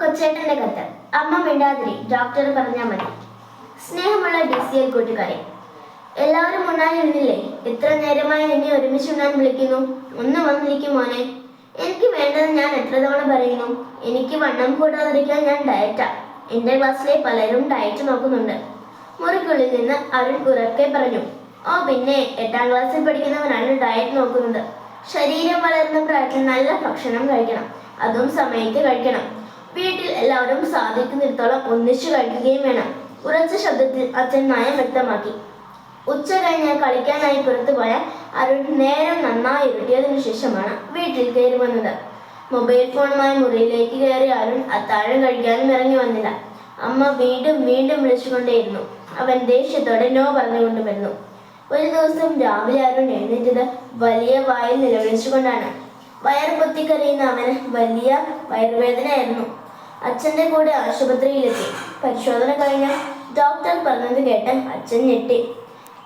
കൊച്ചേട്ടന്റെ കത്ത്. അമ്മ മിണ്ടാതിരി ഡോക്ടർ പറഞ്ഞാൽ മതി. സ്നേഹമുള്ള ഡി സി എൽ കൂട്ടുകാരെ എല്ലാവരും ഉണ്ടായി എന്നില്ലേ എത്ര നേരമായി എന്നെ ഒരുമിച്ച് ഉണ്ണാൻ വിളിക്കുന്നു. ഒന്ന് വന്നിരിക്കും മോനെ. എനിക്ക് വേണ്ടത് ഞാൻ എത്ര തവണ പറയുന്നു? എനിക്ക് വണ്ണം കൂടാതിരിക്കാൻ ഞാൻ ഡയറ്റാ എന്റെ ക്ലാസ്സിലെ പലരും ഡയറ്റ് നോക്കുന്നുണ്ട്. മുറിക്കുള്ളിൽ നിന്ന് അരുൺ ഉറക്കെ പറഞ്ഞു ഓ പിന്നെ എട്ടാം ക്ലാസ്സിൽ പഠിക്കുന്നവനാണ് ഡയറ്റ് നോക്കുന്നത്. ശരീരം വളരുന്ന പ്രായത്തിൽ നല്ല ഭക്ഷണം കഴിക്കണം. അതും സമയത്ത് കഴിക്കണം. വീട്ടിൽ എല്ലാവരും സാധിക്കുന്നിടത്തോളം ഒന്നിച്ചു കഴിക്കുകയും വേണം. ഉറച്ച ശബ്ദത്തിൽ അച്ഛൻ നയം വ്യക്തമാക്കി. ഉച്ച കഴിഞ്ഞ് കളിക്കാനായി പുറത്തു പോയ അരുൺ നേരം നന്നായി ഇരുട്ടിയതിനു ശേഷമാണ് വീട്ടിൽ കയറി വന്നത്. മൊബൈൽ ഫോണുമായി മുറിയിലേക്ക് കയറി അരുൺ അത്താഴം കഴിക്കാനും ഇറങ്ങി വന്നില്ല. അമ്മ വീണ്ടും വീണ്ടും വിളിച്ചുകൊണ്ടേയിരുന്നു. അവൻ ദേഷ്യത്തോടെ നോ പറഞ്ഞുകൊണ്ട് വരുന്നു ഒരു ദിവസം രാവിലെ അരുൺ എഴുന്നേറ്റത് വലിയ വായിൽ നിലവിളിച്ചുകൊണ്ടാണ്. വയർ പൊത്തിക്കറിയുന്ന അവന് വലിയ വയറുവേദനയായിരുന്നു. അച്ഛന്റെ കൂടെ ആശുപത്രിയിലെത്തി. പരിശോധന കഴിഞ്ഞ ഡോക്ടർ പറഞ്ഞത് കേട്ട് അച്ഛൻ ഞെട്ടി.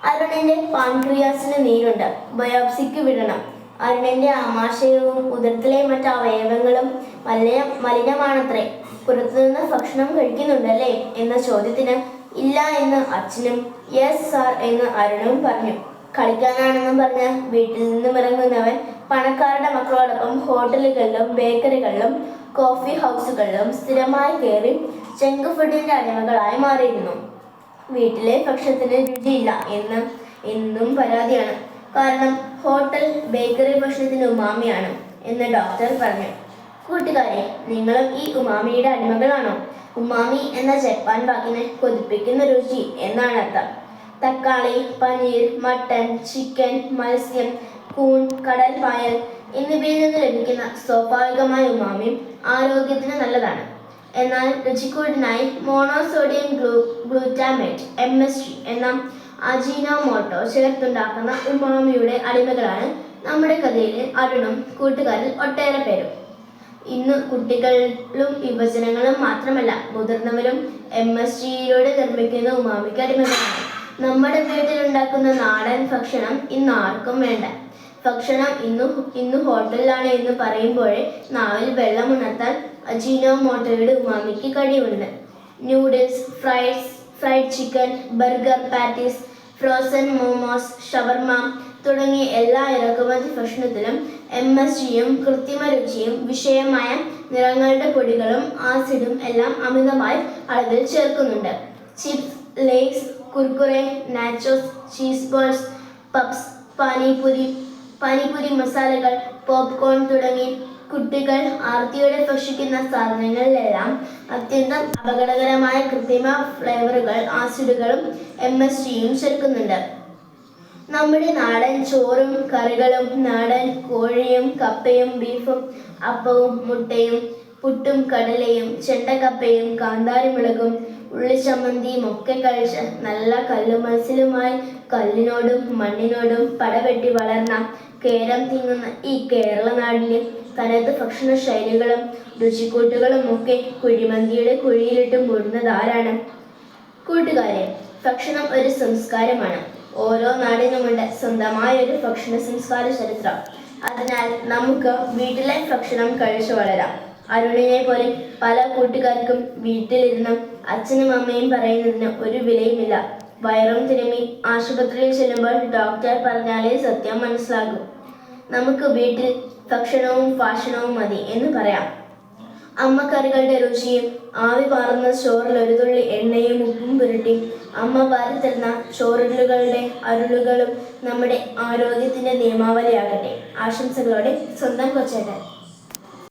അരുണിന്റെ പാൻക്രിയാസിന് നീരുണ്ട്. ബയോപ്സിക്ക് വിടണം. അരുണിന്റെ ആമാശയവും ഉദരത്തിലെ മറ്റ് അവയവങ്ങളും മലിന മലിനമാണത്രേ. പുറത്തുനിന്ന് ഭക്ഷണം കഴിക്കുന്നുണ്ടല്ലേ എന്ന ചോദ്യത്തിന് ഇല്ല എന്ന് അച്ഛനും യെസ് സാർ എന്ന് അരുണും പറഞ്ഞു. കളിക്കാനാണെന്നും പറഞ്ഞ് വീട്ടിൽ നിന്നും ഇറങ്ങുന്നവൻ പണക്കാരുടെ മക്കളോടൊപ്പം ഹോട്ടലുകളിലും ബേക്കറികളിലും കോഫി ഹൗസുകളിലും സ്ഥിരമായി കയറി ജങ്ക് ഫുഡിന്റെ അടിമകളായി മാറിയിരുന്നു. വീട്ടിലെ ഭക്ഷണത്തിന് രുചിയില്ല എന്ന് എന്നും പരാതിയാണ്. കാരണം ഹോട്ടൽ ബേക്കറി ഭക്ഷണത്തിന് ഉമാമിയാണ് എന്ന് ഡോക്ടർ പറഞ്ഞു. കൂട്ടുകാരെ നിങ്ങളും ഈ ഉമാമിയുടെ അടിമകളാണോ? ഉമാമി എന്ന ജപ്പാൻ വാക്കിനെ കൊതിപ്പിക്കുന്ന രുചി എന്നാണ് അർത്ഥം. തക്കാളി പനീർ മട്ടൻ ചിക്കൻ മത്സ്യം കൂൺ കടൽ പായൽ എന്നിവയിൽ നിന്ന് ലഭിക്കുന്ന സ്വാഭാവികമായ ഉമാമിയും ആരോഗ്യത്തിന് നല്ലതാണ്. എന്നാൽ രുചിക്കൂടിനായി monosodium glue glutamate M S G എന്ന അജീനോമോട്ടോ ചേർത്തുണ്ടാക്കുന്ന ഉമാമിയുടെ അടിമകളാണ് നമ്മുടെ കഥയിലെ അരുണും കൂട്ടുകാരിൽ ഒട്ടേറെ പേരും. ഇന്ന് കുട്ടികളിലും യുവജനങ്ങളും മാത്രമല്ല മുതിർന്നവരും എം എസ് ജിയിലൂടെ നിർമ്മിക്കുന്ന ഉമാമിക്ക് അടിമകളാണ്. നമ്മുടെ വീട്ടിലുണ്ടാക്കുന്ന നാടൻ ഭക്ഷണം ഇന്ന് ആർക്കും വേണ്ട. ഭക്ഷണം ഇന്ന് ഇന്ന് ഹോട്ടലിലാണ് എന്ന് പറയുമ്പോഴേ നാവിൽ ഉണർത്താൻ അജീനോമോട്ടോയുടെ ഉമാമിക്ക് കഴിവുണ്ട്. Noodles ഫ്രൈഡ്സ് fried chicken burger patties frozen momos shawarma തുടങ്ങിയ എല്ലാ ഇറക്കുമതി ഭക്ഷണത്തിലും എം എസ് ജിയും കൃത്രിമ രുചിയും വിഷയമായ നിറങ്ങളുടെ പൊടികളും ആസിഡും എല്ലാം അമിതമായി അളവിൽ ചേർക്കുന്നുണ്ട്. Chips Lays Kurkure nachos cheese balls puffs panipuri panipuri മസാലകൾ പോപ്കോൺ തുടങ്ങി കുട്ടികൾ ആർത്തിയോടെ ഭക്ഷിക്കുന്ന സാധനങ്ങളിലെല്ലാം അത്യന്തം അപകടകരമായ കൃത്രിമ ഫ്ലേവറുകൾ ആസിഡുകളും എം എസ് ജിയും ചേർക്കുന്നുണ്ട്. നമ്മുടെ നാടൻ ചോറും കറികളും നാടൻ കോഴിയും കപ്പയും ബീഫും അപ്പവും മുട്ടയും പുട്ടും കടലയും ചെണ്ടക്കപ്പയും കാന്താരിമുളകും ഉള്ളിച്ചമ്മന്തിയും ഒക്കെ കഴിച്ച് നല്ല കല്ലുമത്സലുമായി കല്ലിനോടും മണ്ണിനോടും പടവെട്ടി വളർന്ന കേരം തിങ്ങുന്ന ഈ കേരള നാടിലെ തനത് ഭക്ഷണ ശൈലികളും രുചിക്കൂട്ടുകളും ഒക്കെ കുഴിമന്തിയുടെ കുഴിയിലിട്ട് മൂടുന്നത് ആരാണ് കൂട്ടുകാരെ ഭക്ഷണം ഒരു സംസ്കാരമാണ്. ഓരോ നാടിനുമുണ്ട് സ്വന്തമായ ഒരു ഭക്ഷണ സംസ്കാര ചരിത്രം. അതിനാൽ നമുക്ക് വീട്ടിലെ ഭക്ഷണം കഴിച്ചു വളരാം. അരുണിനെ പോലെ പല കൂട്ടുകാർക്കും വീട്ടിലിരുന്ന് അച്ഛനും അമ്മയും പറയുന്നതിന് ഒരു വിലയുമില്ല. വയറും തിരുമി ആശുപത്രിയിൽ ചെല്ലുമ്പോൾ ഡോക്ടർ പറഞ്ഞാലേ സത്യം മനസ്സിലാകൂ. നമുക്ക് വീട്ടിൽ ഭക്ഷണവും ഭാഷണവും മതി എന്ന് പറയാം. അമ്മക്കറികളുടെ രുചിയും ആവി പാറുന്ന ചോറിൽ ഒരു തുള്ളി എണ്ണയും ഉപ്പും പുരട്ടി അമ്മ പാരിത്തരുന്ന തരുന്ന ചോറിലുകളുടെ അരുളുകളും നമ്മുടെ ആരോഗ്യത്തിന്റെ നിയമാവലിയാകട്ടെ. ആശംസകളോടെ സ്വന്തം കൊച്ചേട്ടൻ.